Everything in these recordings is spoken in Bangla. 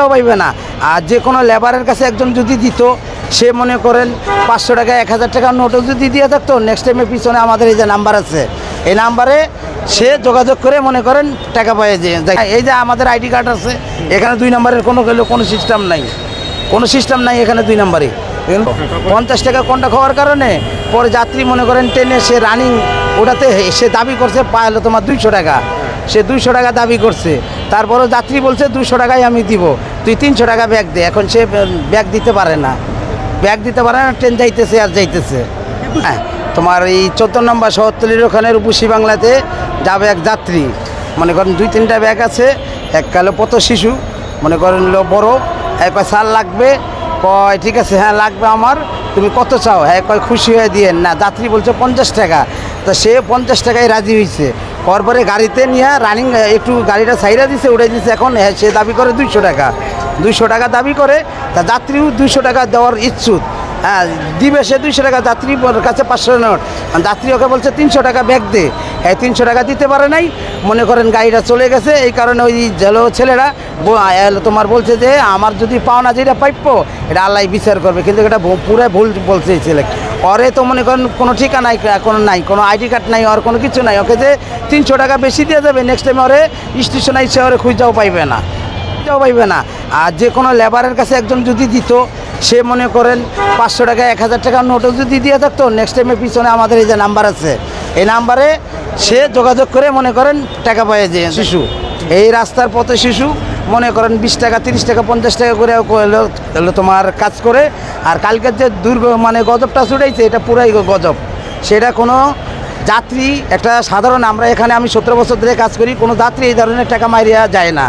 খুঁজাও পাইবে না। আর যে কোনো লেবারের কাছে একজন যদি দিত, সে মনে করেন পাঁচশো টাকা, এক হাজার টাকার নোটও যদি দিয়ে থাকতো নেক্সট টাইমে পিছনে আমাদের এই যে নাম্বার আছে, এই নাম্বারে সে যোগাযোগ করে মনে করেন টাকা পাই যে এই যে আমাদের আইডি কার্ড আছে, এখানে দুই নাম্বারের কোনো গেলে কোনো সিস্টেম নাই। কোনো সিস্টেম নাই এখানে দুই নাম্বারে পঞ্চাশ টাকা কোনটা খাওয়ার কারণে পরে যাত্রী মনে করেন ট্রেনে সে রানিং ওটাতে সে দাবি করছে, পাইলো তোমার দুইশো টাকা। সে দুইশো টাকা দাবি করছে। তারপরও যাত্রী বলছে দুশো টাকাই আমি দিব। তুই তিনশো টাকা ব্যাগ দে। এখন সে ব্যাগ দিতে পারে না। ব্যাগ দিতে পারে না, ট্রেন যাইতেছে আর যাইতেছে। হ্যাঁ তোমার এই চোদ্দ নম্বর শহরতলির ওখানে রূপসী বাংলাতে যাবে এক যাত্রী। মনে করেন দুই, তিনটা ব্যাগ আছে। এক কালো পত শিশু, মনে করেন লো বড়। এক কয় সার লাগবে? কয়, ঠিক আছে হ্যাঁ লাগবে আমার। তুমি কত চাও? হ্যাঁ কয়, খুশি হয়ে দিয়ে না, যাত্রী বলছে, পঞ্চাশ টাকা। তো সে পঞ্চাশ টাকায় রাজি হয়েছে হওয়ার পরে গাড়িতে নিয়ে রানিং একটু গাড়িটা সাইডে দিছে উড়ে দিছে। এখন সে দাবি করে দুইশো টাকা। দুইশো টাকা দাবি করে, তা যাত্রীও দুইশো টাকা দেওয়ার ইচ্ছুক। হ্যাঁ দিবে সে দুইশো টাকা, যাত্রী কাছে পাঁচশো নোট। যাত্রী ওকে বলছে তিনশো টাকা ব্যাগ দে। হ্যাঁ তিনশো টাকা দিতে পারে নাই। মনে করেন গাড়িটা চলে গেছে, এই কারণে ওই জেলো ছেলেরা তোমার বলছে যে, আমার যদি পাওনা যেটা পাইপ্য এটা আল্লাহ বিচার করবে। কিন্তু এটা পুরো ভুল বলছে এই ছেলে। ওরে তো মনে করেন কোনো ঠিকানা নাই, কোনো নাই, কোনো আইডি কার্ড নাই, আর কোনো কিছু নাই। ওকে যে তিনশো টাকা বেশি দিয়ে যাবে নেক্সট টাইম ওরে স্টেশন আইসে ওরে খুঁজাও পাইবে না, খুঁজাও পাইবে না। আর যে কোনো লেবারের কাছে একজন যদি দিত সে মনে করেন পাঁচশো টাকা এক হাজার টাকার নোটও যদি দিয়ে থাকতো নেক্সট টাইমে পিছনে আমাদের এই যে নাম্বার আছে এই নাম্বারে সে যোগাযোগ করে মনে করেন টাকা পায় যে শিশু? এই রাস্তার পথে শিশু মনে করেন বিশ টাকা তিরিশ টাকা পঞ্চাশ টাকা করে তোমার কাজ করে। আর কালকের যে দুর্গ মানে গজবটা ছুটাইছে এটা পুরাই গজব। সেটা কোনো যাত্রী একটা সাধারণ আমরা এখানে আমি সতেরো বছর ধরে কাজ করি কোনো যাত্রী এই ধরনের টাকা মারিয়া যায় না।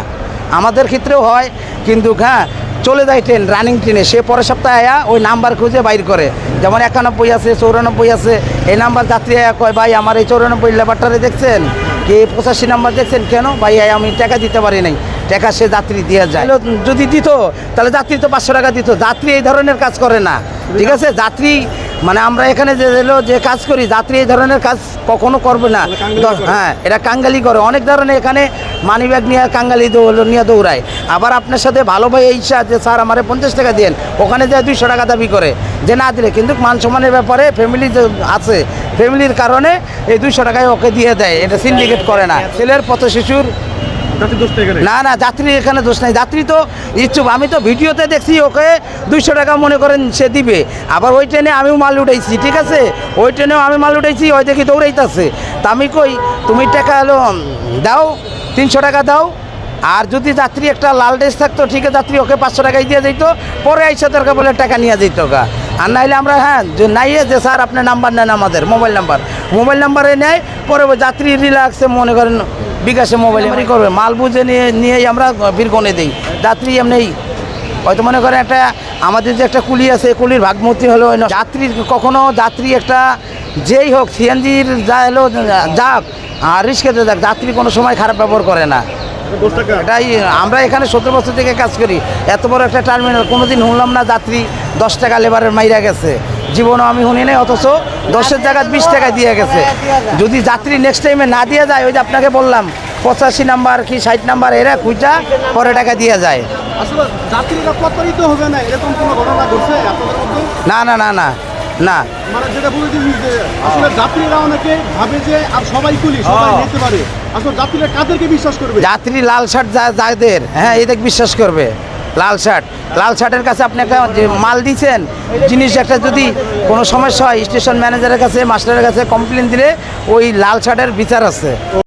আমাদের ক্ষেত্রেও হয় কিন্তু হ্যাঁ চলে যায় ট্রেন রানিং ট্রেনে সে পরের সপ্তাহে আয়া ওই নাম্বার খুঁজে বাইর করে। যেমন একানব্বই আছে চৌরানব্বই আছে এই নাম্বার যাত্রী আয়া কয় ভাই আমার এই চৌরানব্বই লেবারটারে দেখছেন? কি পঁচাশি নাম্বার দেখছেন কেন? ভাই আমি টাকা দিতে পারি নাই। টাকা সে যাত্রী দিয়ে যায়। যদি দিত তাহলে যাত্রী তো পাঁচশো টাকা দিত। যাত্রী এই ধরনের কাজ করে না। ঠিক আছে যাত্রী মানে আমরা এখানে যে এলো যে কাজ করি যাত্রী এই ধরনের কাজ কখনো করবে না। হ্যাঁ এটা কাঙ্গালি করে। অনেক ধরনের এখানে মানি ব্যাগ নিয়ে কাঙ্গালি দৌ- নিয়ে দৌড়ায়। আবার আপনার সাথে ভালো ভাই এই ইচ্ছা যে স্যার আমারে পঞ্চাশ টাকা দেন ওখানে যায় দুইশো টাকা দাবি করে যে না দিলে। কিন্তু মান সম্মানের ব্যাপারে ফ্যামিলি যে আছে ফ্যামিলির কারণে এই দুইশো টাকায় ওকে দিয়ে দেয়। এটা সিন্ডিকেট করে না। ছেলের পথ শিশুর না না, যাত্রী এখানে দোষ নাই। যাত্রী তো ইচ্ছুক। আমি তো ভিডিওতে দেখছি, ওকে দুইশো টাকা মনে করেন সে দিবে। আবার ওই ট্রেনে আমিও মাল উঠাইছি, ঠিক আছে? ওই ট্রেনেও আমি মাল উঠাইছি, ওই দেখি দৌড়াইতেছে। তা আমি কই, তুমি টাকা হলো দাও, তিনশো টাকা দাও। আর যদি যাত্রী একটা লাল ড্রেস থাকতো, ঠিক আছে, যাত্রী ওকে পাঁচশো টাকাই দিয়ে দিত পরে আইসা দরকার বলে টাকা নিয়ে দিত গা। আর নাইলে আমরা হ্যাঁ যে নাইয়ে যে স্যার আপনার নাম্বার নেন আমাদের, মোবাইল নাম্বার। মোবাইল নাম্বারে নেয়, পরে যাত্রী রিল্যাক্সে মনে করেন বিকাশে মোবাইল এমনি করবে। মাল বুঝে নিয়ে নিয়েই আমরা বীরগণে দিই। যাত্রী এমনি হয়তো মনে করেন একটা আমাদের যে একটা কুলি আছে কুলির ভাগমূর্তি হলো যাত্রী কখনো যাত্রী একটা যেই হোক সিএনজির যা এলো যাক আর রিস্কেতে যাক যাত্রী কোনো সময় খারাপ ব্যবহার করে না। এটাই আমরা এখানে সতেরো বছর থেকে কাজ করি। এত বড় একটা টার্মিনাল কোনোদিন শুনলাম না যাত্রী দশ টাকা লেবারের মাইরা গেছে। জীবনও আমি শুনি নাই অথচ দশের জায়গায় বিশ টাকা দিয়ে গেছে। যদি যাত্রী নেক্সট টাইমে না দিয়ে যায় ওই যে আপনাকে বললাম পঁচাশি নাম্বার কি ষাট নাম্বার এরা খুঁজা পরে টাকা দিয়ে যায়। না না না না না যাত্রী লাল শার্ট যাদের হ্যাঁ এদের বিশ্বাস করবে। লাল শার্ট। লাল শার্টের কাছে আপনি একটা মাল দিচ্ছেন জিনিস একটা যদি কোনো সমস্যা হয়, স্টেশন ম্যানেজারের কাছে, মাস্টারের কাছে কমপ্লেন দিলে ওই লাল শার্টের বিচার আছে।